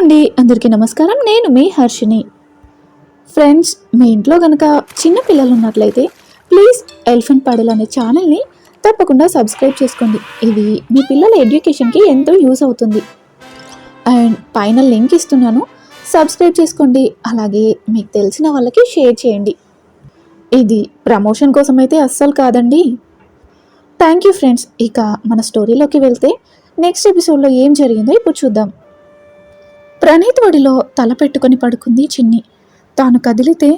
అండి. అందరికీ నమస్కారం. నేను మీ హర్షిని ఫ్రెండ్స్ మీ ఇంట్లో కనుక చిన్న పిల్లలు ఉన్నట్లయితే ప్లీజ్ ఎలిఫెంట్ పాడల్ అనే ఛానల్ని తప్పకుండా సబ్స్క్రైబ్ చేసుకోండి. ఇది మీ పిల్లల ఎడ్యుకేషన్కి ఎంతో యూస్ అవుతుంది. అండ్ పైన లింక్ ఇస్తున్నాను. సబ్స్క్రైబ్ చేసుకోండి. అలాగే మీకు తెలిసిన వాళ్ళకి షేర్ చేయండి. ఇది ప్రమోషన్ కోసం అయితే అస్సలు కాదండి. థ్యాంక్ యూ ఫ్రెండ్స్ ఇక మన స్టోరీలోకి వెళ్తే నెక్స్ట్ ఎపిసోడ్లో ఏం జరిగిందో ఇప్పుడు చూద్దాం. ప్రణీత్ ఒడిలో తల పెట్టుకొని పడుకుంది చిన్ని. తాను కదిలితే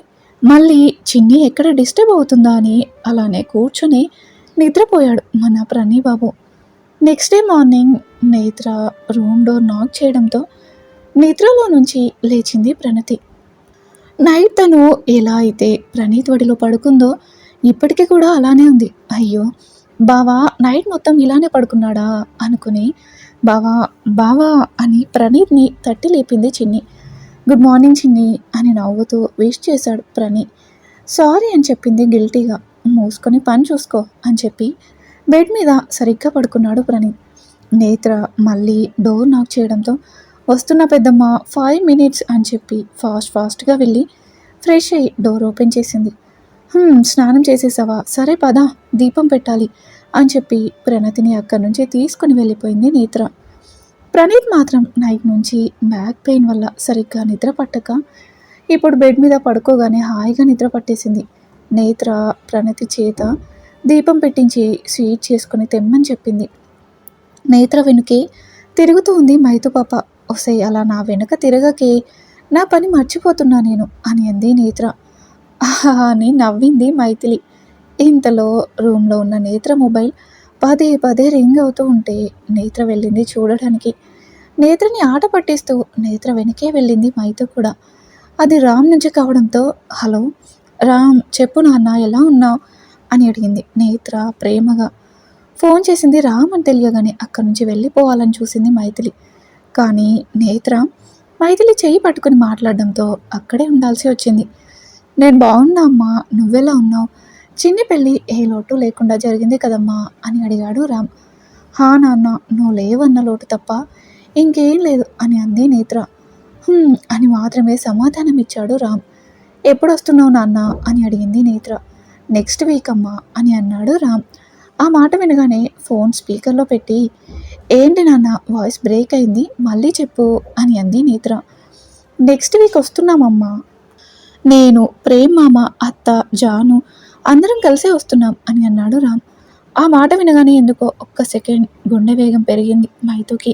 మళ్ళీ చిన్ని ఎక్కడ డిస్టర్బ్ అవుతుందా అని అలానే కూర్చొని నిద్రపోయాడు మన Prani Babu next day morning Netra room door knock చేయడంతో నిద్రలో నుంచి లేచింది ప్రణతి. నైట్ తను ఎలా అయితే ప్రణీత్ ఒడిలో పడుకుందో ఇప్పటికీ కూడా అలానే ఉంది. అయ్యో బావా నైట్ మొత్తం ఇలానే పడుకున్నాడా అనుకుని బావా బావా అని ప్రణీత్ని తట్టి లేపింది చిన్ని. గుడ్ మార్నింగ్ చిన్ని అని నవ్వుతూ విష్ చేశాడు ప్రణీ సారీ అని చెప్పింది గిల్టీగా. మూసుకొని పని చూసుకో అని చెప్పి బెడ్ మీద సరిగ్గా పడుకున్నాడు ప్రణీత్. నేత్ర మళ్ళీ డోర్ నాక్ చేయడంతో వస్తున్న పెద్దమ్మ ఫైవ్ మినిట్స్ అని చెప్పి ఫాస్ట్ ఫాస్ట్గా వెళ్ళి ఫ్రెష్ అయ్యి డోర్ ఓపెన్ చేసింది. స్నానం చేసేసావా? సరే పదా దీపం పెట్టాలి. అని చెప్పి ప్రణతిని అక్కడి నుంచి తీసుకుని వెళ్ళిపోయింది నేత్ర. ప్రణీత్ మాత్రం నైట్ నుంచి బ్యాక్ పెయిన్ వల్ల సరిగ్గా నిద్ర పట్టక ఇప్పుడు బెడ్ మీద పడుకోగానే హాయిగా నిద్ర పట్టేసింది. నేత్ర ప్రణతి చేత దీపం పెట్టించి స్వీట్ చేసుకుని తెమ్మని చెప్పింది. నేత్ర వెనుకే తిరుగుతూ ఉంది మైతు పాప. ఒసై అలా నా వెనుక తిరగకే నా పని మర్చిపోతున్నా నేను అని అంది నేత్ర. అని నవ్వింది మైథిలి. ఇంతలో రూమ్లో ఉన్న నేత్ర మొబైల్ పదే పదే రింగ్ అవుతూ ఉంటే నేత్ర వెళ్ళింది చూడడానికి నేత్రని ఆట పట్టిస్తూ నేత్ర వెనకే వెళ్ళింది మైతో కూడా. అది రామ్ నుంచి కావడంతో హలో రామ్ చెప్పు నాన్న ఎలా ఉన్నావు? అని అడిగింది నేత్ర ప్రేమగా. ఫోన్ చేసింది రామ్ అని తెలియగానే అక్కడి నుంచి వెళ్ళిపోవాలని చూసింది మైథిలి. కానీ నేత్ర మైథిలి చేయి పట్టుకుని మాట్లాడడంతో అక్కడే ఉండాల్సి వచ్చింది. నేను బాగున్నా అమ్మా నువ్వెలా ఉన్నావు? చిన్ని పెళ్ళి ఏ లోటు లేకుండా జరిగింది కదమ్మా అని అడిగాడు రామ్. హా నాన్న నువ్వు లేవన్న లోటు తప్ప ఇంకేం లేదు అని అంది నేత్ర. అని మాత్రమే సమాధానం ఇచ్చాడు రామ్. ఎప్పుడు వస్తున్నావు నాన్న అని అడిగింది నేత్ర. నెక్స్ట్ వీక్ అమ్మా అని అన్నాడు రామ్. ఆ మాట వినగానే ఫోన్ స్పీకర్లో పెట్టి ఏంటి నాన్న వాయిస్ బ్రేక్ అయింది మళ్ళీ చెప్పు అని అంది నేత్ర. నెక్స్ట్ వీక్ వస్తున్నామమ్మా. నేను ప్రేమ్ మామ అత్త జాను అందరం కలిసే వస్తున్నాం అని అన్నాడు రామ్. ఆ మాట వినగానే ఎందుకో ఒక్క సెకండ్ గుండె వేగం పెరిగింది మైతుకి.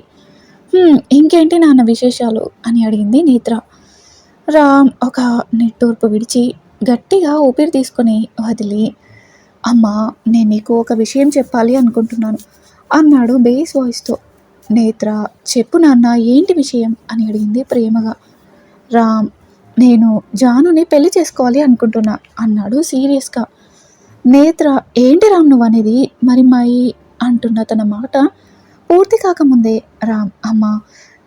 ఇంకేంటి నాన్న విశేషాలు? అని అడిగింది నేత్ర. రామ్ ఒక నిట్టూర్పు విడిచి గట్టిగా ఊపిరి తీసుకొని వదిలి అమ్మా నేను నీకు ఒక విషయం చెప్పాలి అనుకుంటున్నాను అన్నాడు బేస్ వాయిస్తో. నేత్ర చెప్పు నాన్న ఏంటి విషయం? అని అడిగింది ప్రేమగా. రామ్ నేను జానుని పెళ్ళి చేసుకోవాలి అనుకుంటున్నా అన్నాడు సీరియస్గా. నేత్ర ఏంటి రామ్ నువ్వు అనేది? మరి మాయి అంటున్న తన మాట పూర్తి కాకముందే రామ్ అమ్మా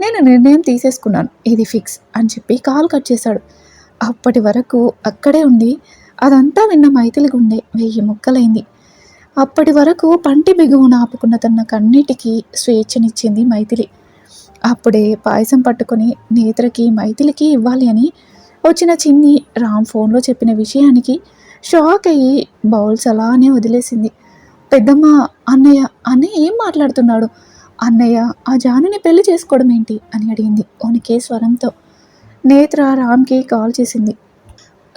నేను నిర్ణయం తీసేసుకున్నాను. ఇది ఫిక్స్ అని చెప్పి కాల్ కట్ చేశాడు. అప్పటి వరకు అక్కడే ఉండి అదంతా విన్న మైథిలి గుండె వెయ్యి ముక్కలైంది. అప్పటి వరకు పంటి బిగువున ఆపుకున్న తన కన్నిటికి స్వేచ్ఛనిచ్చింది మైథిలి. అప్పుడే పాయసం పట్టుకొని నేత్రకి మైథిలికి ఇవ్వాలి అని వచ్చిన చిన్ని రామ్ ఫోన్లో చెప్పిన విషయానికి షాక్ అయ్యి బౌల్స్ అలానే వదిలేసింది. పెద్దమ్మ అన్నయ్య అన్నయ్య ఏం మాట్లాడుతున్నాడు? అన్నయ్య ఆ జానుని పెళ్ళి చేసుకోవడం ఏంటి? అని అడిగింది ఓనికే స్వరంతో. నేత్ర రామ్కి కాల్ చేసింది.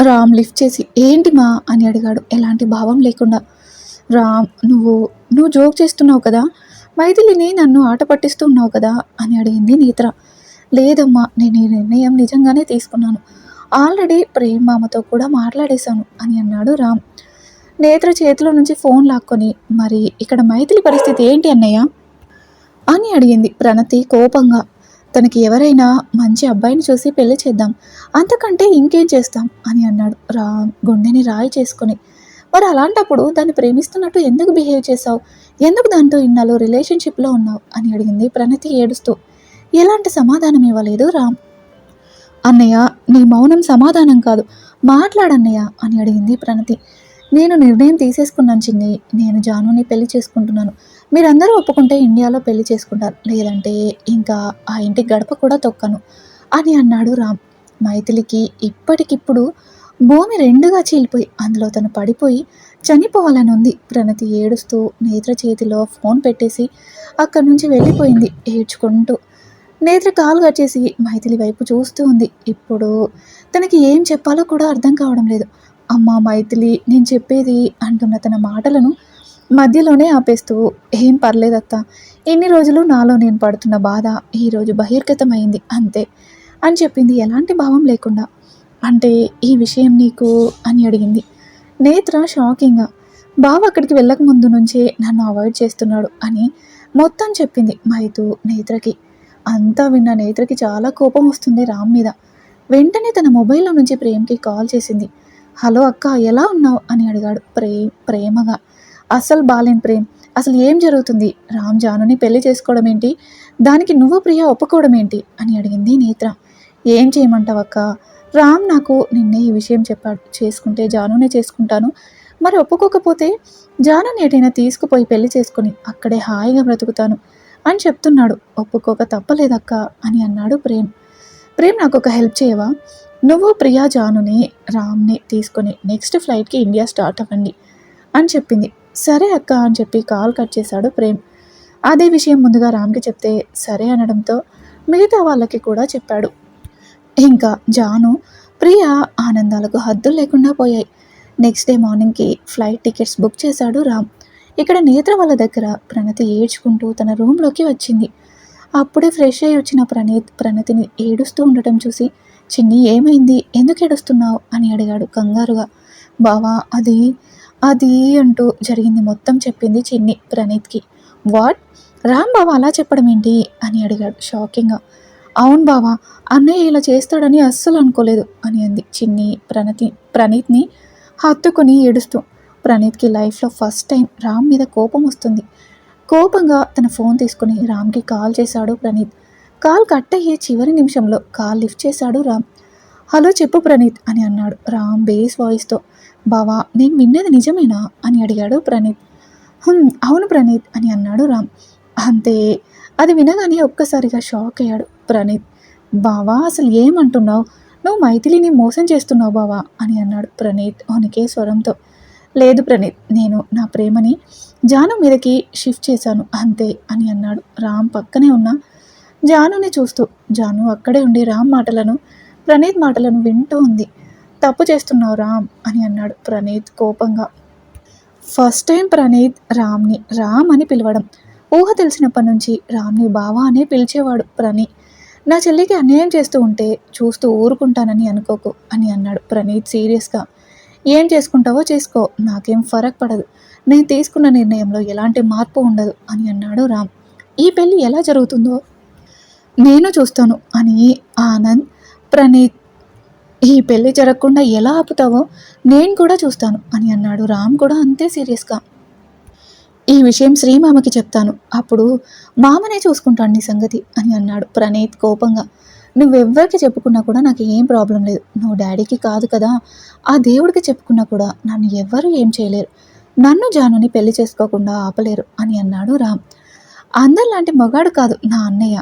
రామ్ లిఫ్ట్ చేసి ఏంటి మా? అని అడిగాడు. ఎలాంటి భావం లేకుండా. రామ్ నువ్వు నువ్వు జోక్ చేస్తున్నావు కదా? మైథిలిని నన్ను ఆట పట్టిస్తున్నావు కదా? అని అడిగింది నేత్ర. లేదమ్మా నేను ఈ నిర్ణయం నిజంగానే తీసుకున్నాను. ఆల్రెడీ ప్రేమ్ మామతో కూడా మాట్లాడేశాను అని అన్నాడు రామ్. నేత్ర చేతిలో నుంచి ఫోన్ లాక్కొని మరి ఇక్కడ మైథిలి పరిస్థితి ఏంటి అన్నయ్య? అని అడిగింది ప్రణతి కోపంగా. తనకి ఎవరైనా మంచి అబ్బాయిని చూసి పెళ్ళి చేద్దాం అంతకంటే ఇంకేం చేస్తాం? అని అన్నాడు రామ్ గుండెని రాయి చేసుకొని. మరి అలాంటప్పుడు దాన్ని ప్రేమిస్తున్నట్టు ఎందుకు బిహేవ్ చేశావు? ఎందుకు దాంతో ఇన్నాళ్ళు రిలేషన్షిప్లో ఉన్నావు? అని అడిగింది ప్రణతి ఏడుస్తూ. ఎలాంటి సమాధానం ఇవ్వలేదు రామ్. అన్నయ్య నీ మౌనం సమాధానం కాదు. మాట్లాడన్నయ్య అని అడిగింది ప్రణతి. నేను నిర్ణయం తీసేసుకున్నాను చిన్ని. నేను జానుని పెళ్ళి చేసుకుంటున్నాను. మీరందరూ ఒప్పుకుంటే ఇండియాలో పెళ్ళి చేసుకుంటారు. లేదంటే ఇంకా ఆ ఇంటి గడప కూడా తొక్కను అని అన్నాడు రామ్. మైథిలికి ఇప్పటికిప్పుడు భూమి రెండుగా చీలిపోయి అందులో తను పడిపోయి చనిపోవాలని ఉంది ప్రణతి ఏడుస్తూ నేత్ర చేతిలో ఫోన్ పెట్టేసి అక్కడి నుంచి వెళ్ళిపోయింది. ఏడ్చుకుంటూ నేత్ర కాలు కట్టేసి మైథిలి వైపు చూస్తూ ఉంది. ఇప్పుడు తనకి ఏం చెప్పాలో కూడా అర్థం కావడం లేదు. అమ్మా మైథిలి నేను చెప్పేది అంటున్న తన మాటలను మధ్యలోనే ఆపేస్తూ ఏం పర్లేదత్త ఎన్ని రోజులు నాలో నేను పడుతున్న బాధ ఈరోజు బహిర్గతమైంది అంతే అని చెప్పింది. ఎలాంటి భావం లేకుండా అంటే ఈ విషయం నీకు అని అడిగింది. నేత్ర షాకింగ్గా బావ అక్కడికి వెళ్ళక ముందు నుంచే నన్ను అవాయిడ్ చేస్తున్నాడు అని మొత్తం చెప్పింది మైతు నేత్రకి. అంతా విన్న నేత్రకి చాలా కోపం వస్తుంది రామ్ మీద. వెంటనే తన మొబైల్లో నుంచి ప్రేమ్కి కాల్ చేసింది. హలో అక్క ఎలా ఉన్నావు? అని అడిగాడు ప్రేమ్ ప్రేమగా. అసలు బాలేన్ ప్రేమ్ అసలు ఏం జరుగుతుంది? రామ్ జానుని పెళ్ళి చేసుకోవడం ఏంటి? దానికి నువ్వు ప్రియ ఒప్పుకోవడం ఏంటి? అని అడిగింది నేత్ర. ఏం చేయమంటావు అక్క? రామ్ నాకు నిన్నే ఈ విషయం చెప్పాడు. చేసుకుంటే జానునే చేసుకుంటాను. మరి ఒప్పుకోకపోతే జానుని ఎటైనా తీసుకుపోయి పెళ్ళి చేసుకుని అక్కడే హాయిగా బ్రతుకుతాను. అని చెప్తున్నాడు. ఒప్పుకోక తప్పలేదక్క అని అన్నాడు ప్రేమ్. ప్రేమ్ నాకు ఒక హెల్ప్ చేయవా? నువ్వు ప్రియా జానుని రామ్ని తీసుకొని నెక్స్ట్ ఫ్లైట్కి ఇండియా స్టార్ట్ అవ్వండి అని చెప్పింది. సరే అక్క అని చెప్పి కాల్ కట్ చేశాడు ప్రేమ్. అదే విషయం ముందుగా రామ్కి చెప్తే సరే అనడంతో మిగతా వాళ్ళకి కూడా చెప్పాడు. ఇంకా జాను ప్రియా ఆనందాలకు హద్దులు లేకుండా పోయాయి. నెక్స్ట్ డే మార్నింగ్కి ఫ్లైట్ టికెట్స్ బుక్ చేశాడు రామ్. ఇక్కడ నేత్ర వాళ్ళ దగ్గర ప్రణతి ఏడ్చుకుంటూ తన రూమ్లోకి వచ్చింది. అప్పుడే ఫ్రెష్ అయ్యి వచ్చిన ప్రణీత్ ప్రణతిని ఏడుస్తూ ఉండటం చూసి చిన్ని ఏమైంది? ఎందుకు ఏడుస్తున్నావు? అని అడిగాడు కంగారుగా. బావా అది అది అంటూ జరిగింది మొత్తం చెప్పింది చిన్ని ప్రణీత్కి. వాట్? రామ్ బావ అలా చెప్పడం ఏంటి? అని అడిగాడు షాకింగ్గా. అవును బావా అన్నయ్య ఇలా చేస్తాడని అస్సలు అనుకోలేదు అని అంది చిన్ని ప్రణతి ప్రణీత్ని హత్తుకొని ఏడుస్తూ. ప్రణీత్కి లైఫ్లో ఫస్ట్ టైం రామ్ మీద కోపం వస్తుంది. కోపంగా తన ఫోన్ తీసుకుని రామ్కి కాల్ చేశాడు ప్రణీత్. కాల్ కట్ అయ్యే చివరి నిమిషంలో కాల్ లిఫ్ట్ చేశాడు రామ్. హలో చెప్పు ప్రణీత్ అని అన్నాడు రామ్ బేస్ వాయిస్తో. బావా నేను విన్నది నిజమేనా? అని అడిగాడు ప్రణీత్. అవును ప్రణీత్ అని అన్నాడు రామ్. అంతే అది వినగానే ఒక్కసారిగా షాక్ అయ్యాడు ప్రణీత్. బావా అసలు ఏమంటున్నావు? నువ్వు మైథిలిని మోసం చేస్తున్నావు బావా అని అన్నాడు ప్రణీత్ వణికే స్వరంతో. లేదు ప్రణీత్ నేను నా ప్రేమని జాను మీదకి షిఫ్ట్ చేశాను అంతే అని అన్నాడు. రామ్ పక్కనే ఉన్న జానుని చూస్తూ జాను అక్కడే ఉండి రామ్ మాటలను ప్రణీత్ మాటలను వింటూ ఉంది. తప్పు చేస్తున్నావు రామ్ అని అన్నాడు ప్రణీత్ కోపంగా. ఫస్ట్ టైం ప్రణీత్ రామ్ని రామ్ అని పిలవడం. ఊహ తెలిసినప్పటి నుంచి రామ్ని బావా అనే పిలిచేవాడు ప్రణీత్ నా చెల్లికి అన్యాయం చేస్తూ ఉంటే చూస్తూ ఊరుకుంటానని అనుకోకు అని అన్నాడు ప్రణీత్ సీరియస్గా. ఏం చేసుకుంటావో చేసుకో. నాకేం ఫరక్ పడదు. నేను తీసుకున్న నిర్ణయంలో ఎలాంటి మార్పు ఉండదు అని అన్నాడు రామ్. ఈ పెళ్ళి ఎలా జరుగుతుందో? నేను చూస్తాను అని ఆనంద్ ప్రణీత్ ఈ పెళ్ళి జరగకుండా ఎలా ఆపుతావో నేను కూడా చూస్తాను అని అన్నాడు రామ్ కూడా అంతే సీరియస్గా. ఈ విషయం శ్రీమామకి చెప్తాను. అప్పుడు మామనే చూసుకుంటాను నీ సంగతి అని అన్నాడు ప్రణీత్ కోపంగా. నువ్వెవ్వరికి చెప్పుకున్నా కూడా నాకు ఏం ప్రాబ్లం లేదు. నువ్వు డాడీకి కాదు కదా. ఆ దేవుడికి చెప్పుకున్నా కూడా నన్ను ఎవ్వరూ ఏం చేయలేరు. నన్ను జానుని పెళ్ళి చేసుకోకుండా ఆపలేరు అని అన్నాడు రామ్. అందరిలాంటి మగాడు కాదు నా అన్నయ్య.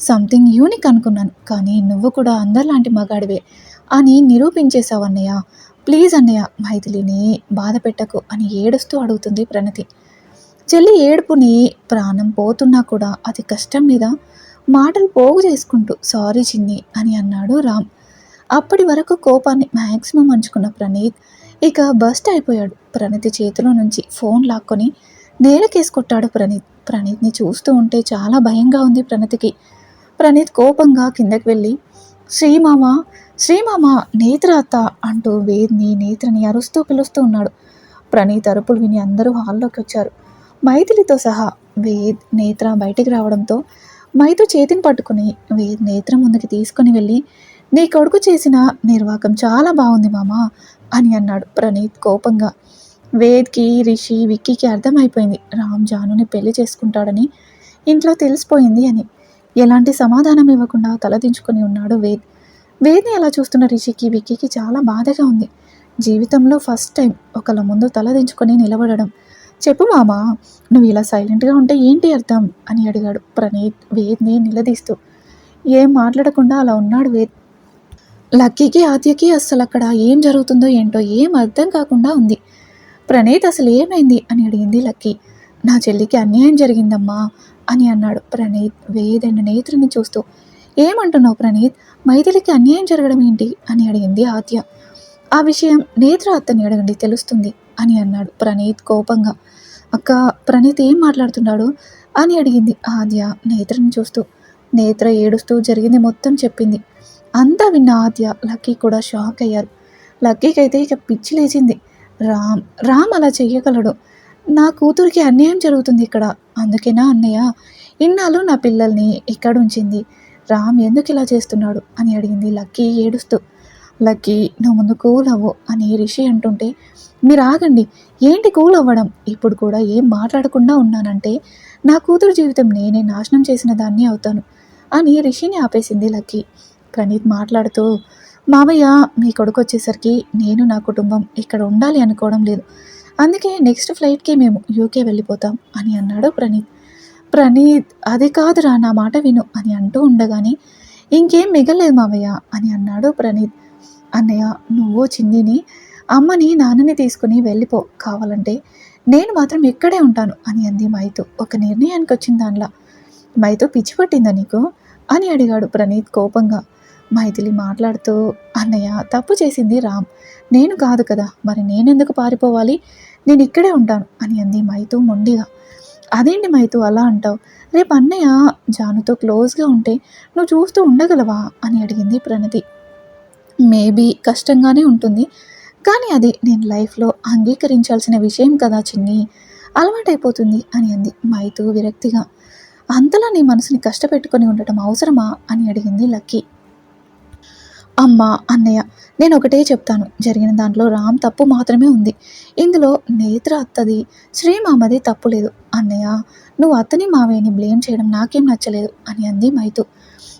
సంథింగ్ యూనిక్ అనుకున్నాను కానీ నువ్వు కూడా అందరిలాంటి మగాడివే అని నిరూపించేశావు అన్నయ్య. ప్లీజ్ అన్నయ్య మైథిలిని బాధ పెట్టకు అని ఏడుస్తూ అడుగుతుంది ప్రణతి. చెల్లి ఏడుపుని ప్రాణం పోతున్నా కూడా అది కష్టం మీద మాటలు పోగు చేసుకుంటూ సారీ చిన్ని అని అన్నాడు రామ్. అప్పటి వరకు కోపాన్ని మ్యాక్సిమం అంచుకున్న ప్రణీత్ ఇక బస్ట్ అయిపోయాడు. ప్రణితి చేతిలో నుంచి ఫోన్ లాక్కొని నేలకేసి కొట్టాడు ప్రణీత్. ప్రణీత్ని చూస్తూ ఉంటే చాలా భయంగా ఉంది ప్రణితికి. ప్రణీత్ కోపంగా కిందకి వెళ్ళి శ్రీమామ శ్రీమామ నేత్ర అత్త అంటూ వేద్ని నేత్రని అరుస్తూ పిలుస్తూ ఉన్నాడు. ప్రణీత్ అరుపులు విని అందరూ హాల్లోకి వచ్చారు. మైథిలితో సహా వేద్ నేత్ర బయటికి రావడంతో మైతు చేతిని పట్టుకుని వేద్ నేత్ర ముందుకి తీసుకుని వెళ్ళి నీ కొడుకు చేసిన నిర్వాకం చాలా బాగుంది మామా అని అన్నాడు ప్రణీత్ కోపంగా. వేద్కి రిషి విక్కీకి అర్థమైపోయింది. రామ్ జానుని పెళ్ళి చేసుకుంటాడని ఇంట్లో తెలిసిపోయింది అని. ఎలాంటి సమాధానం ఇవ్వకుండా తలదించుకొని ఉన్నాడు వేద్. వేద్ని అలా చూస్తున్న రిషికి విక్కీకి చాలా బాధగా ఉంది. జీవితంలో ఫస్ట్ టైం ఒకళ్ళ ముందు తలదించుకొని నిలబడడం చెప్పు మామా నువ్వు ఇలా సైలెంట్గా ఉంటే ఏంటి అర్థం? అని అడిగాడు ప్రణీత్ వేద్ని నిలదీస్తూ. ఏం మాట్లాడకుండా అలా ఉన్నాడు వేద్. లక్కీకి ఆద్యకి అస్సలు అక్కడ ఏం జరుగుతుందో ఏంటో ఏం అర్థం కాకుండా ఉంది. ప్రణీత్ అసలు ఏమైంది? అని అడిగింది లక్కీ. నా చెల్లికి అన్యాయం జరిగిందమ్మా అని అన్నాడు ప్రణీత్ వేదన్న నేత్రిని చూస్తూ. ఏమంటున్నావు ప్రణీత్? మైథిలికి అన్యాయం జరగడం ఏంటి? అని అడిగింది ఆద్య. ఆ విషయం నేత్ర అతన్ని అడగండి తెలుస్తుంది. అని అన్నాడు ప్రణీత్ కోపంగా. అక్క ప్రణీత్ ఏం మాట్లాడుతున్నాడు? అని అడిగింది ఆద్య నేత్రని చూస్తూ. నేత్ర ఏడుస్తూ జరిగింది మొత్తం చెప్పింది. అంతా విన్న ఆద్య లక్కీ కూడా షాక్ అయ్యారు. లక్కీకి అయితే ఇక పిచ్చి లేచింది. రామ్ రామ్ అలా చెయ్యగలడు. నా కూతురికి అన్యాయం జరుగుతుంది ఇక్కడ. అందుకేనా అన్నయ్య? ఇన్నాళ్ళు నా పిల్లల్ని ఇక్కడ ఉంచింది రామ్ ఎందుకు ఇలా చేస్తున్నాడు? అని అడిగింది లక్కీ ఏడుస్తూ. లక్కీ నువ్వు ముందు కూలవు అని రిషి అంటుంటే మీరు ఆగండి. ఏంటి కూల్ అవ్వడం? ఇప్పుడు కూడా ఏం మాట్లాడకుండా ఉన్నానంటే నా కూతురు జీవితం నేనే నాశనం చేసిన దాన్ని అవుతాను అని రిషిని ఆపేసింది లక్కీ. ప్రణీత్ మాట్లాడుతూ మావయ్య మీ కొడుకు వచ్చేసరికి నేను నా కుటుంబం ఇక్కడ ఉండాలి అనుకోవడం లేదు. అందుకే నెక్స్ట్ ఫ్లైట్కి మేము యూకే వెళ్ళిపోతాం అని అన్నాడు ప్రణీత్. ప్రణీత్ అది కాదురా నా మాట విను అని అంటూ ఉండగానే ఇంకేం మిగలేదు మావయ్య అని అన్నాడు ప్రణీత్. అన్నయ్య నువ్వు చిన్నిని అమ్మని నాన్నని తీసుకుని వెళ్ళిపో. కావాలంటే నేను మాత్రం ఇక్కడే ఉంటాను అని అంది మైతు. ఒక నిర్ణయానికి వచ్చింది దానిలా. మైతు పిచ్చి పట్టిందా నీకు? అని అడిగాడు ప్రణీత్ కోపంగా. మైథిలి మాట్లాడుతూ అన్నయ్య తప్పు చేసింది రామ్. నేను కాదు కదా మరి నేనెందుకు పారిపోవాలి? నేను ఇక్కడే ఉంటాను అని అంది మైతు మొండిగా. అదేంటి మైతు అలా అంటావు? రేపు అన్నయ్య జానుతో క్లోజ్గా ఉంటే నువ్వు చూస్తూ ఉండగలవా? అని అడిగింది ప్రణతి. మేబీ కష్టంగానే ఉంటుంది. కానీ అది నేను లైఫ్లో అంగీకరించాల్సిన విషయం కదా చిన్ని. అలవాటైపోతుంది అని అంది మైతు విరక్తిగా. అంతలా నీ మనసుని కష్టపెట్టుకొని ఉండటం అవసరమా అని అడిగింది లక్కీ. అమ్మ అన్నయ్య నేను ఒకటే చెప్తాను. జరిగిన దాంట్లో రామ్ తప్పు మాత్రమే ఉంది. ఇందులో నేత్ర అత్తది శ్రీమామది తప్పు లేదు. అన్నయ్య నువ్వు అత్తని మావయ్యని బ్లేమ్ చేయడం నాకేం నచ్చలేదు అని అంది మైతు.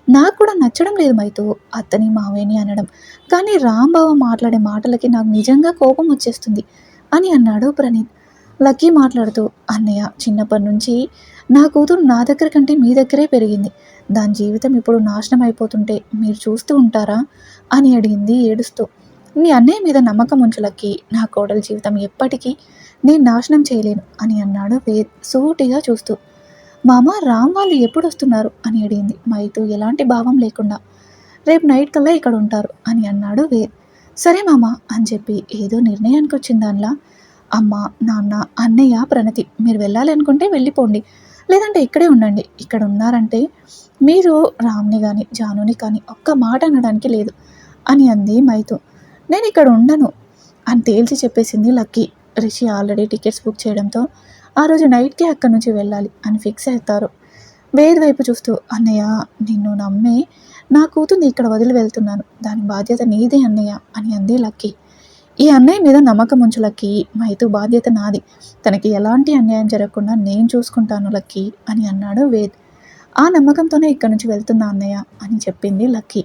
నాకు కూడా నచ్చడం లేదు మైతు అత్తని మావేని అనడం. కానీ రాంబావ మాట్లాడే మాటలకి నాకు నిజంగా కోపం వచ్చేస్తుంది అని అన్నాడు ప్రణీత్. లక్కీ మాట్లాడుతూ అన్నయ్య చిన్నప్పటి నుంచి నా కూతురు నా దగ్గర కంటే మీ దగ్గరే పెరిగింది. దాని జీవితం ఇప్పుడు నాశనం అయిపోతుంటే మీరు చూస్తూ ఉంటారా? అని అడిగింది ఏడుస్తూ. నీ అన్నయ్య మీద నమ్మకం ఉంచులకి నా కోడల జీవితం ఎప్పటికీ నేను నాశనం చేయలేను అని అన్నాడు వేద్ సూటిగా చూస్తూ. మామ రామ్ వాళ్ళు ఎప్పుడు వస్తున్నారు అని అడిగింది. మైతు ఎలాంటి భావం లేకుండా. రేపు నైట్ కల్లా ఇక్కడ ఉంటారు అని అన్నాడు వేద్ సరే మామ అని చెప్పి ఏదో నిర్ణయానికి వచ్చింది దానిలా అమ్మ నాన్న అన్నయ్య ప్రణతి మీరు వెళ్ళాలి అనుకుంటే వెళ్ళిపోండి. లేదంటే ఇక్కడే ఉండండి. ఇక్కడ ఉన్నారంటే మీరు రామ్ని కానీ జానుని కానీ ఒక్క మాట అనడానికి లేదు అని అంది మైతు నేను ఇక్కడ ఉండను అని తేల్చి చెప్పేసింది Lucky. Rishi already tickets book చేయడంతో ఆ రోజు నైట్కి అక్కడి నుంచి వెళ్ళాలి అని ఫిక్స్ అవుతారు. వేద్ వైపు చూస్తూ అన్నయ్య నిన్ను నమ్మే నా కూతుర్ని ఇక్కడ వదిలి వెళ్తున్నాను. దాని బాధ్యత నీదే అన్నయ్య అని అంది లక్కీ. ఈ అన్నయ్య మీద నమ్మకం ఉంచు లక్కీ. మైతు బాధ్యత నాది. తనకి ఎలాంటి అన్యాయం జరగకుండా నేను చూసుకుంటాను లక్కీ అని అన్నాడు వేద్. ఆ నమ్మకంతోనే ఇక్కడి నుంచి వెళ్తున్నా అన్నయ్య అని చెప్పింది లక్కీ.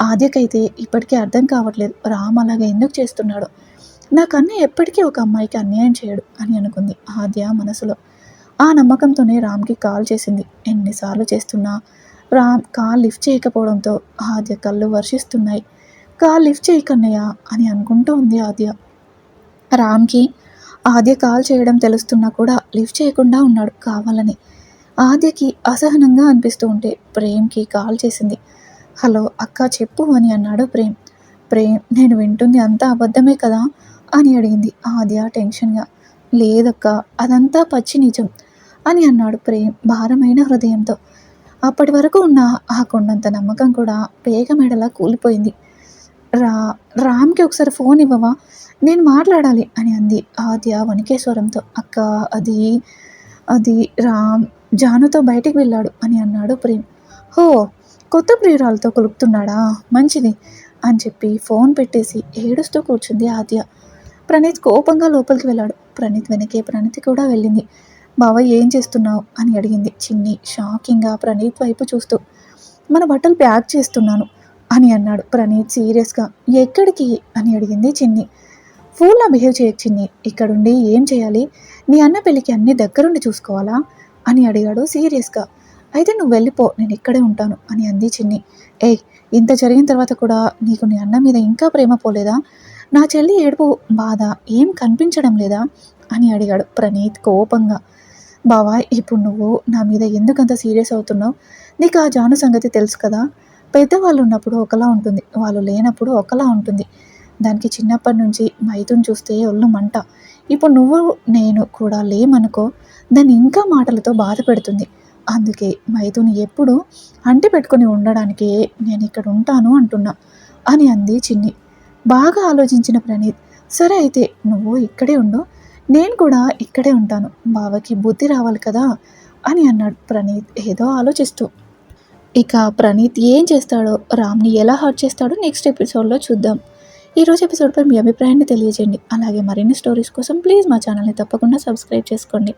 ఆద్యకైతే ఇప్పటికీ అర్థం కావట్లేదు. రామ్ అలాగే ఎందుకు చేస్తున్నాడు? నాకు అన్నయ్య ఎప్పటికీ ఒక అమ్మాయికి అన్యాయం చేయడు అని అనుకుంది ఆద్య మనసులో. ఆ నమ్మకంతోనే రామ్కి కాల్ చేసింది. ఎన్నిసార్లు చేస్తున్నా రామ్ కాల్ లిఫ్ట్ చేయకపోవడంతో ఆద్య కళ్ళు వర్షిస్తున్నాయి. కాల్ లిఫ్ట్ చేయకన్నయ్యా అని అనుకుంటూ ఉంది ఆద్య. రామ్కి ఆద్య కాల్ చేయడం తెలుస్తున్నా కూడా లిఫ్ట్ చేయకుండా ఉన్నాడు కావాలని. ఆద్యకి అసహనంగా అనిపిస్తూ ఉంటే ప్రేమ్కి కాల్ చేసింది. హలో అక్క చెప్పు అని అన్నాడు ప్రేమ్. ప్రేమ్ నేను వింటుంది అంతా అబద్ధమే కదా? అని అడిగింది. ఆద్య టెన్షన్గా లేదక్క అదంతా పచ్చి నిజం అని అన్నాడు ప్రేమ్ భారమైన హృదయంతో. అప్పటి వరకు ఉన్న ఆ కొండంత నమ్మకం కూడా పేగ మెడలా కూలిపోయింది. రా రామ్కి ఒకసారి ఫోన్ ఇవ్వవా? నేను మాట్లాడాలి అని అంది ఆద్య వణికే స్వరంతో. అక్క అది అది రామ్ జానుతో బయటికి వెళ్ళాడు అని అన్నాడు ప్రేమ్. హో కొత్త ప్రియురాలతో కొలుపుతున్నాడా? మంచిది అని చెప్పి ఫోన్ పెట్టేసి ఏడుస్తూ కూర్చుంది ఆద్య. ప్రణీత్ కోపంగా లోపలికి వెళ్ళాడు. ప్రణీత్ వెనకే ప్రణీతి కూడా వెళ్ళింది. బావ ఏం చేస్తున్నావు? అని అడిగింది. చిన్ని షాకింగ్గా ప్రణీత్ వైపు చూస్తూ మన బట్టలు ప్యాక్ చేస్తున్నాను అని అన్నాడు. ప్రణీత్ సీరియస్గా ఎక్కడికి? అని అడిగింది చిన్ని. ఫూల్లా బిహేవ్ చేయకు చిన్ని. ఇక్కడుండి ఏం చేయాలి? నీ అన్న పెళ్ళికి అన్ని దగ్గరుండి చూసుకోవాలా? అని అడిగాడు సీరియస్గా. అయితే నువ్వు వెళ్ళిపో నేను ఇక్కడే ఉంటాను అని అంది చిన్ని. ఏయ్ ఇంత జరిగిన తర్వాత కూడా నీకు నీ అన్న మీద ఇంకా ప్రేమ పోలేదా? నా చెల్లి ఏడుపు బాధ ఏం కనిపించడం లేదా? అని అడిగాడు ప్రణీత్ కోపంగా. బావా ఇప్పుడు నువ్వు నా మీద ఎందుకంత సీరియస్ అవుతున్నావు? నీకు ఆ జాను సంగతి తెలుసు కదా? పెద్దవాళ్ళు ఉన్నప్పుడు ఒకలా ఉంటుంది వాళ్ళు లేనప్పుడు ఒకలా ఉంటుంది. దానికి చిన్నప్పటి నుంచి మైతుని చూస్తే ఒళ్ళు మంట. ఇప్పుడు నువ్వు నేను కూడా లేమనుకో దాన్ని ఇంకా మాటలతో బాధ పెడుతుంది. అందుకే మైతుని ఎప్పుడు అంటి పెట్టుకొని ఉండడానికే నేను ఇక్కడ ఉంటాను అంటున్నా అని అంది చిన్ని. బాగా ఆలోచించిన ప్రణీత్ సరే అయితే నువ్వు ఇక్కడే ఉండు నేను కూడా ఇక్కడే ఉంటాను బావకి బుద్ధి రావాలి కదా అని అన్నాడు ప్రణీత్ ఏదో ఆలోచిస్తూ. ఇక ప్రణీత్ ఏం చేస్తాడో రామ్ని ఎలా హర్ట్ చేస్తాడో నెక్స్ట్ ఎపిసోడ్లో చూద్దాం. ఈరోజు ఎపిసోడ్పై మీ అభిప్రాయాన్ని తెలియజేయండి. అలాగే మరిన్ని స్టోరీస్ కోసం ప్లీజ్ మా ఛానల్ని తప్పకుండా సబ్స్క్రైబ్ చేసుకోండి.